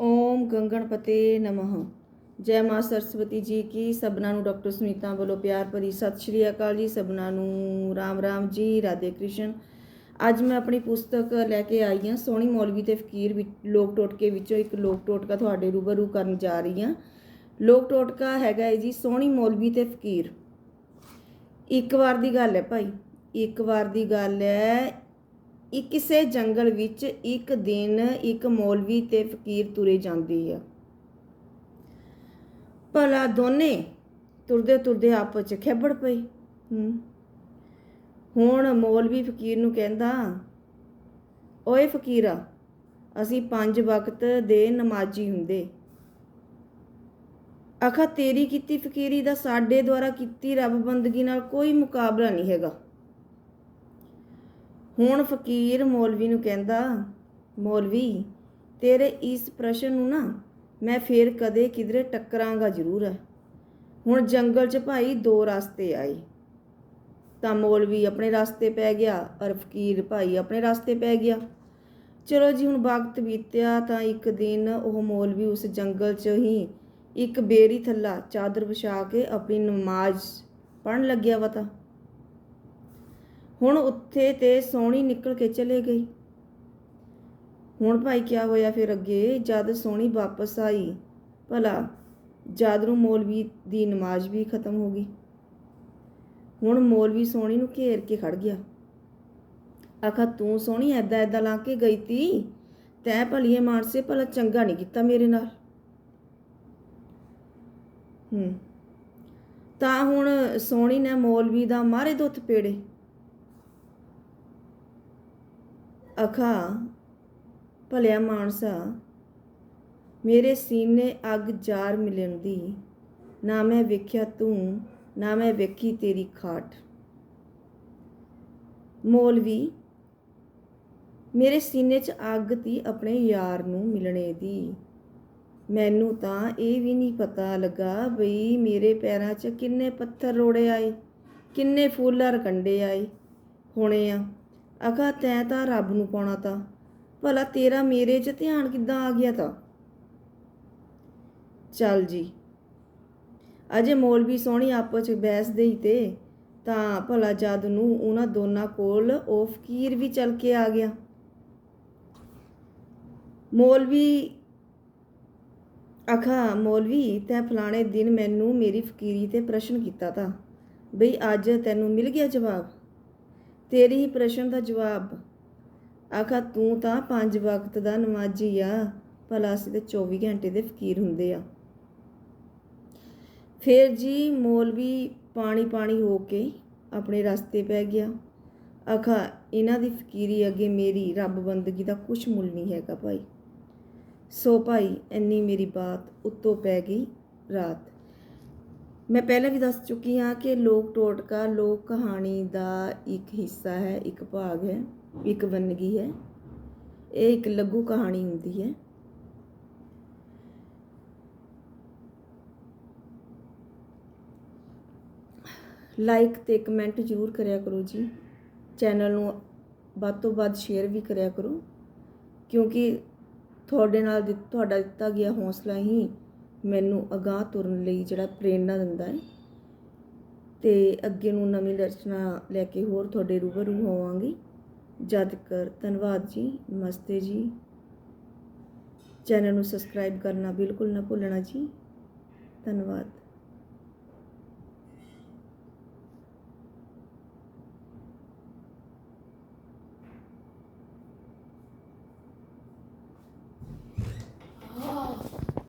ਓਮ ਗੰਗਣਪਤੇ ਨਮః। ਜੈ ਮਾਂ ਸਰਸਵਤੀ ਜੀ ਕੀ ਸਭਨਾਂ ਨੂੰ ਡਾਕਟਰ ਸੁਨੀਤਾ ਵੱਲੋਂ ਪਿਆਰ ਭਰੀ ਸਤਿ ਸ਼੍ਰੀ ਅਕਾਲ ਜੀ, ਸਭਨਾਂ ਨੂੰ ਰਾਮ ਰਾਮ ਜੀ, ਰਾਧੇ ਕ੍ਰਿਸ਼ਨ। ਅੱਜ ਮੈਂ ਆਪਣੀ ਪੁਸਤਕ ਲੈ ਕੇ ਆਈ ਹਾਂ, ਸੋਹਣੀ ਮੌਲਵੀ ਤੇ ਫਕੀਰ ਵਿੱਚ ਲੋਕ ਟੋਟਕੇ ਵਿੱਚੋਂ ਇੱਕ ਲੋਕ ਟੋਟਕਾ ਤੁਹਾਡੇ ਰੂਬਰੂ ਕਰਨ ਜਾ ਰਹੀ ਹਾਂ। ਲੋਕ ਟੋਟਕਾ ਹੈਗਾ ਹੈ ਜੀ ਸੋਹਣੀ ਮੌਲਵੀ ਤੇ ਫਕੀਰ। ਇੱਕ ਵਾਰ ਦੀ ਗੱਲ ਹੈ ਭਾਈ, ਇੱਕ ਵਾਰ ਦੀ ਗੱਲ ਹੈ ਇੱਕ ਕਿਸੇ ਜੰਗਲ ਵਿੱਚ ਇੱਕ ਦਿਨ ਇੱਕ ਮੌਲਵੀ ਤੇ ਫਕੀਰ ਤੁਰੇ ਜਾਂਦੇ ਆ। ਭਲਾ ਦੋਨੇ ਤੁਰਦੇ ਤੁਰਦੇ ਆਪਸ ਚ ਖੇਬੜ ਪਏ। ਹੁਣ ਮੌਲਵੀ ਫਕੀਰ ਨੂੰ ਕਹਿੰਦਾ, ਓਏ ਫਕੀਰਾ, ਅਸੀਂ ਪੰਜ ਵਕਤ ਦੇ ਨਮਾਜ਼ੀ ਹੁੰਦੇ। ਆਖਾ ਤੇਰੀ ਕੀਤੀ ਫਕੀਰੀ ਦਾ ਸਾਡੇ ਦੁਆਰਾ ਕੀਤੀ ਰੱਬ ਬੰਦਗੀ ਨਾਲ ਕੋਈ ਮੁਕਾਬਲਾ ਨਹੀਂ ਹੈਗਾ। ਹੁਣ ਫਕੀਰ ਮੌਲਵੀ ਨੂੰ ਕਹਿੰਦਾ, ਮੌਲਵੀ, ਤੇਰੇ ਇਸ ਪ੍ਰਸ਼ਨ ਨੂੰ ਨਾ ਮੈਂ ਫੇਰ ਕਦੇ ਕਿਧਰੇ ਟੱਕਰਾਂਗਾ ਜ਼ਰੂਰ ਹੈ ਹੁਣ ਜੰਗਲ 'ਚ ਭਾਈ ਦੋ ਰਸਤੇ ਆਏ। ਤਾਂ ਮੌਲਵੀ ਆਪਣੇ ਰਸਤੇ ਪੈ ਗਿਆ ਔਰ ਫਕੀਰ ਭਾਈ ਆਪਣੇ ਰਸਤੇ ਪੈ ਗਿਆ। ਚਲੋ ਜੀ, ਹੁਣ ਵਕਤ ਬੀਤਿਆ ਤਾਂ ਇੱਕ ਦਿਨ ਉਹ ਮੌਲਵੀ ਉਸ ਜੰਗਲ 'ਚ ਹੀ ਇੱਕ ਬੇਰੀ ਥੱਲਾ ਚਾਦਰ ਵਿਛਾ ਕੇ ਆਪਣੀ ਨਮਾਜ਼ ਪੜਨ ਲੱਗਿਆ ਵਤਾ ਹੁਣ ਉੱਥੇ ਤੇ ਸੋਹਣੀ ਨਿਕਲ ਕੇ ਚਲੇ ਗਈ। ਹੁਣ ਭਾਈ ਕੀ ਹੋਇਆ ਫਿਰ ਅੱਗੇ? ਜਦ ਸੋਹਣੀ ਵਾਪਸ ਆਈ, ਭਲਾ ਜਦ ਨੂੰ ਮੌਲਵੀ ਦੀ ਨਮਾਜ਼ ਵੀ ਖਤਮ ਹੋ ਗਈ। ਹੁਣ ਮੌਲਵੀ ਸੋਹਣੀ ਨੂੰ ਘੇਰ ਕੇ ਖੜ ਗਿਆ। ਆਖਾ, ਤੂੰ ਸੋਹਣੀ ਐਦਾਂ ਐਦਾਂ ਲਾ ਕੇ ਗਈ ਤੀ? ਤੈ ਭਲੀਏ ਮਾਨਸੇ, ਭਲਾ ਚੰਗਾ ਨਹੀਂ ਕੀਤਾ ਮੇਰੇ ਨਾਲ? ਹੂੰ। ਤਾਂ ਹੁਣ ਸੋਹਣੀ ਨੇ ਮੌਲਵੀ ਦਾ ਮਾਰੇ ਦੋ ਪੇੜੇ। ਅਖਾ, ਭਲਿਆ ਮਾਨਸਾ, ਮੇਰੇ ਸੀਨੇ ਅੱਗ ਜਾਰ ਮਿਲਣ ਦੀ ਨਾ ਮੈਂ ਵੇਖਿਆ ਤੂੰ, ਨਾ ਮੈਂ ਵੇਖੀ ਤੇਰੀ ਖਾਟ। ਮੌਲਵੀ, ਮੇਰੇ ਸੀਨੇ 'ਚ ਅੱਗ ਤੀ ਆਪਣੇ ਯਾਰ ਨੂੰ ਮਿਲਣੇ ਦੀ। ਮੈਨੂੰ ਤਾਂ ਇਹ ਵੀ ਨਹੀਂ ਪਤਾ ਲੱਗਾ ਬਈ ਮੇਰੇ ਪੈਰਾਂ 'ਚ ਕਿੰਨੇ ਪੱਥਰ ਰੋੜੇ ਆਏ, ਕਿੰਨੇ ਫੁੱਲਰ ਕੰਡੇ ਆਏ। ਹੋਣੇ ਆ ਅਗਾ ਤੈਂ ਤਾਂ ਰੱਬ ਨੂੰ ਪਾਉਣਾ ਤਾਂ। ਭਲਾ ਤੇਰਾ ਮੇਰੇ 'ਚ ਧਿਆਨ ਕਿੱਦਾਂ ਆ ਗਿਆ ਤਾਂ? ਚੱਲ ਜੀ। ਅਜੇ ਮੌਲਵੀ ਸੋਹਣੀ ਆਪਸ 'ਚ ਬਹਿਸਦੇ ਹੀ ਤੇ, ਤਾਂ ਭਲਾ ਜਦ ਨੂੰ ਉਹਨਾਂ ਦੋਨਾਂ ਕੋਲ ਉਹ ਫਕੀਰ ਵੀ ਚੱਲ ਕੇ ਆ ਗਿਆ। ਮੌਲਵੀ ਆਖਾ ਮੌਲਵੀ, ਤੈ ਫਲਾਣੇ ਦਿਨ ਮੈਨੂੰ ਮੇਰੀ ਫਕੀਰੀ ਤੇ ਪ੍ਰਸ਼ਨ ਕੀਤਾ ਤਾਂ, ਬਈ ਅੱਜ ਤੈਨੂੰ ਮਿਲ ਗਿਆ ਜਵਾਬ? ਤੇਰੀ ਹੀ ਪ੍ਰਸ਼ਨ ਦਾ ਜਵਾਬ। ਆਖਾ, ਤੂੰ ਤਾਂ ਪੰਜ ਵਕਤ ਦਾ ਨਮਾਜ਼ੀ ਆ। ਭਲਾ ਅਸੀਂ ਤੇ 24 ਘੰਟੇ ਦੇ ਫਕੀਰ ਹੁੰਦੇ ਆ। ਫਿਰ ਜੀ ਮੌਲਵੀ ਪਾਣੀ ਪਾਣੀ ਹੋ ਕੇ ਆਪਣੇ ਰਸਤੇ ਪੈ ਗਿਆ। ਆਖਾ, ਇਹਨਾਂ ਦੀ ਫਕੀਰੀ ਅੱਗੇ ਮੇਰੀ ਰੱਬ ਬੰਦਗੀ ਦਾ ਕੁਝ ਮੁੱਲ ਨਹੀਂ ਹੈਗਾ ਭਾਈ। ਸੋ ਭਾਈ, ਇੰਨੀ ਮੇਰੀ ਬਾਤ ਉੱਤੋਂ ਪੈ ਗਈ ਰਾਤ। ਮੈਂ ਪਹਿਲਾਂ ਵੀ ਦੱਸ ਚੁੱਕੀ ਹਾਂ ਕਿ ਲੋਕ ਟੋਟਕਾ, ਲੋਕ ਕਹਾਣੀ ਦਾ ਇੱਕ ਹਿੱਸਾ ਹੈ, ਇੱਕ ਭਾਗ ਹੈ, ਇੱਕ ਵੰਨਗੀ ਹੈ। ਇਹ ਇੱਕ ਲਘੂ ਕਹਾਣੀ ਹੁੰਦੀ ਹੈ। ਲਾਈਕ ਤੇ ਕਮੈਂਟ ਜ਼ਰੂਰ ਕਰਿਆ ਕਰੋ ਜੀ। ਚੈਨਲ ਨੂੰ ਵੱਧ ਤੋਂ ਵੱਧ ਸ਼ੇਅਰ ਵੀ ਕਰਿਆ ਕਰੋ। ਕਿਉਂਕਿ ਤੁਹਾਡੇ ਨਾਲ ਦਿੱਤ- ਤੁਹਾਡਾ ਦਿੱਤਾ ਗਿਆ ਹੌਸਲਾ ਹੀ ਮੈਨੂੰ ਅਗਾਹ ਤੁਰਨ ਲਈ ਜਿਹੜਾ ਪ੍ਰੇਰਣਾ ਦਿੰਦਾ ਹੈ। ਤੇ ਅੱਗੇ ਨੂੰ ਨਵੀਂ ਰਚਨਾ ਲੈ ਕੇ ਹੋਰ ਤੁਹਾਡੇ ਰੂਬਰੂ ਹੋਵਾਂਗੀ। ਜਦ ਕਰ, ਧੰਨਵਾਦ ਜੀ। ਨਮਸਤੇ ਜੀ। ਚੈਨਲ ਨੂੰ ਸਬਸਕ੍ਰਾਈਬ ਕਰਨਾ ਬਿਲਕੁਲ ਨਾ ਭੁੱਲਣਾ ਜੀ। ਧੰਨਵਾਦ।